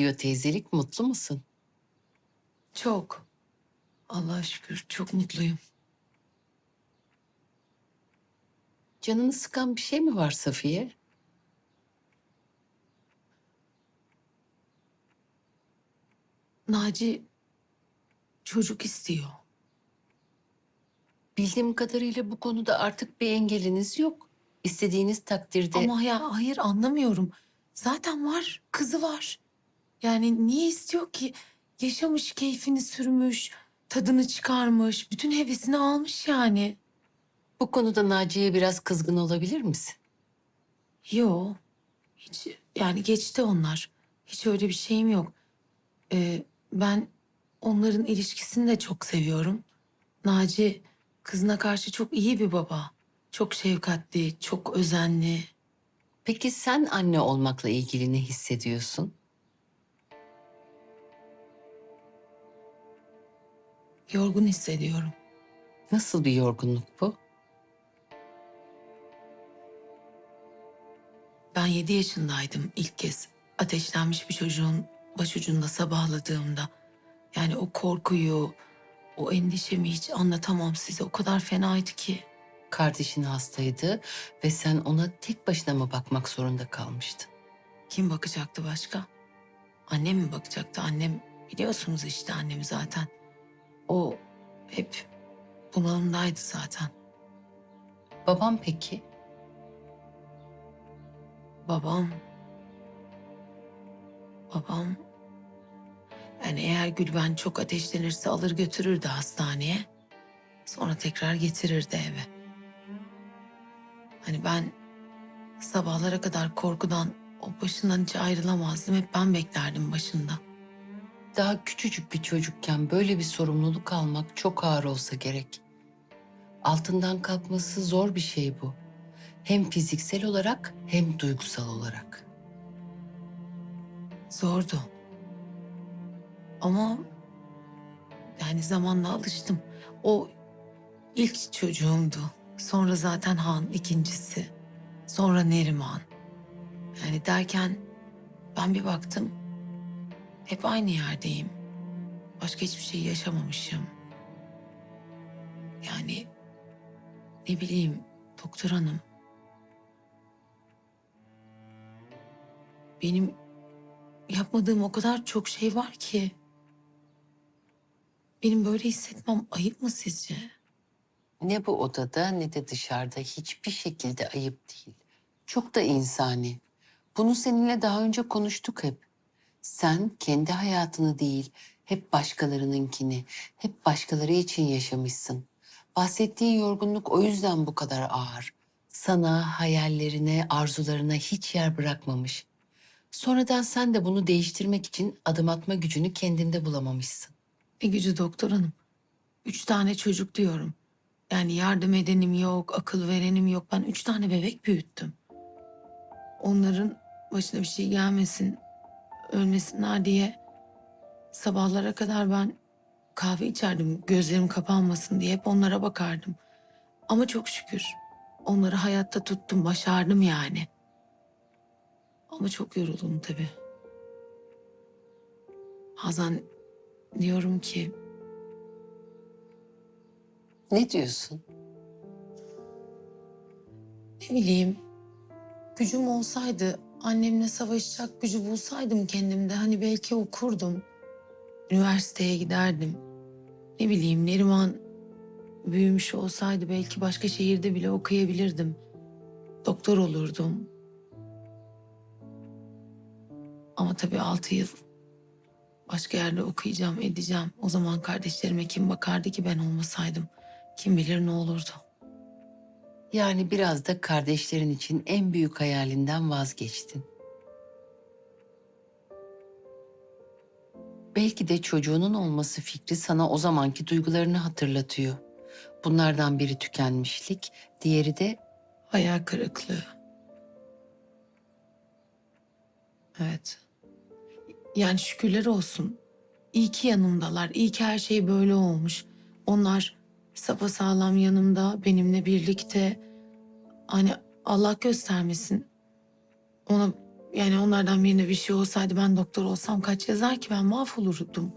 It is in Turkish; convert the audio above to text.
gidiyor teyzelik? Mutlu musun? Çok. Allah'a şükür çok mutluyum. Canını sıkan bir şey mi var Safiye? Naci çocuk istiyor. Bildiğim kadarıyla bu konuda artık bir engeliniz yok. İstediğiniz takdirde... Ama ya hayır anlamıyorum. Zaten var, kızı var. Yani niye istiyor ki? Yaşamış, keyfini sürmüş, tadını çıkarmış, bütün hevesini almış yani. Bu konuda Naciye'ye biraz kızgın olabilir misin? Yo, hiç yani geçti onlar. Hiç öyle bir şeyim yok. Ee, ben onların ilişkisini de çok seviyorum. Naci kızına karşı çok iyi bir baba. Çok şefkatli, çok özenli. Peki sen anne olmakla ilgili ne hissediyorsun? Yorgun hissediyorum. Nasıl bir yorgunluk bu? Ben yedi yaşındaydım ilk kez ateşlenmiş bir çocuğun başucunda sabahladığımda. Yani o korkuyu, o endişemi hiç anlatamam size. O kadar fenaydı ki. Kardeşin hastaydı ve sen ona tek başına mı bakmak zorunda kalmıştın? Kim bakacaktı başka? Annem mi bakacaktı? Annem biliyorsunuz işte annemi zaten. O hep bunalımdaydı zaten. Babam peki? Babam... Babam... Yani eğer Gülben çok ateşlenirse alır götürürdü hastaneye. Sonra tekrar getirirdi eve. Hani ben sabahlara kadar korkudan o başından hiç ayrılamazdım. Hep ben beklerdim başında. Daha küçücük bir çocukken böyle bir sorumluluk almak çok ağır olsa gerek. Altından kalkması zor bir şey bu. Hem fiziksel olarak hem duygusal olarak. Zordu. Ama yani zamanla alıştım. O ilk çocuğumdu. Sonra zaten Han ikincisi. Sonra Neriman. Yani derken ben bir baktım. Hep aynı yerdeyim. Başka hiçbir şey yaşamamışım. Yani ne bileyim doktor hanım. Benim yapmadığım o kadar çok şey var ki. Benim böyle hissetmem ayıp mı sizce? Ne bu odada ne de dışarıda hiçbir şekilde ayıp değil. Çok da insani. Bunu seninle daha önce konuştuk hep. Sen kendi hayatını değil, hep başkalarınınkini, hep başkaları için yaşamışsın. Bahsettiğin yorgunluk o yüzden bu kadar ağır. Sana, hayallerine, arzularına hiç yer bırakmamış. Sonradan sen de bunu değiştirmek için adım atma gücünü kendinde bulamamışsın. Ne gücü doktor hanım. Üç tane çocuk diyorum. Yani yardım edenim yok, akıl verenim yok. Ben üç tane bebek büyüttüm. Onların başına bir şey gelmesin, ölmesinler diye sabahlara kadar ben kahve içerdim. Gözlerim kapanmasın diye hep onlara bakardım. Ama çok şükür onları hayatta tuttum, başardım yani. Ama çok yoruldum tabii. Bazen diyorum ki Ne diyorsun? ne bileyim gücüm olsaydı annemle savaşacak gücü bulsaydım kendimde hani belki okurdum. Üniversiteye giderdim. Ne bileyim Neriman büyümüş olsaydı belki başka şehirde bile okuyabilirdim. Doktor olurdum. Ama tabii altı yıl başka yerde okuyacağım, edeceğim. O zaman kardeşlerime kim bakardı ki ben olmasaydım? Kim bilir ne olurdu? Yani biraz da kardeşlerin için en büyük hayalinden vazgeçtin. Belki de çocuğunun olması fikri sana o zamanki duygularını hatırlatıyor. Bunlardan biri tükenmişlik, diğeri de Hayal kırıklığı. Evet. Yani şükürler olsun. İyi ki yanımdalar. İyi ki her şey böyle olmuş. Onlar Sapa sağlam yanımda, benimle birlikte. Hani Allah göstermesin. Ona yani onlardan birine bir şey olsaydı ben doktor olsam kaç yazar ki ben mahvolurdum. olurdum.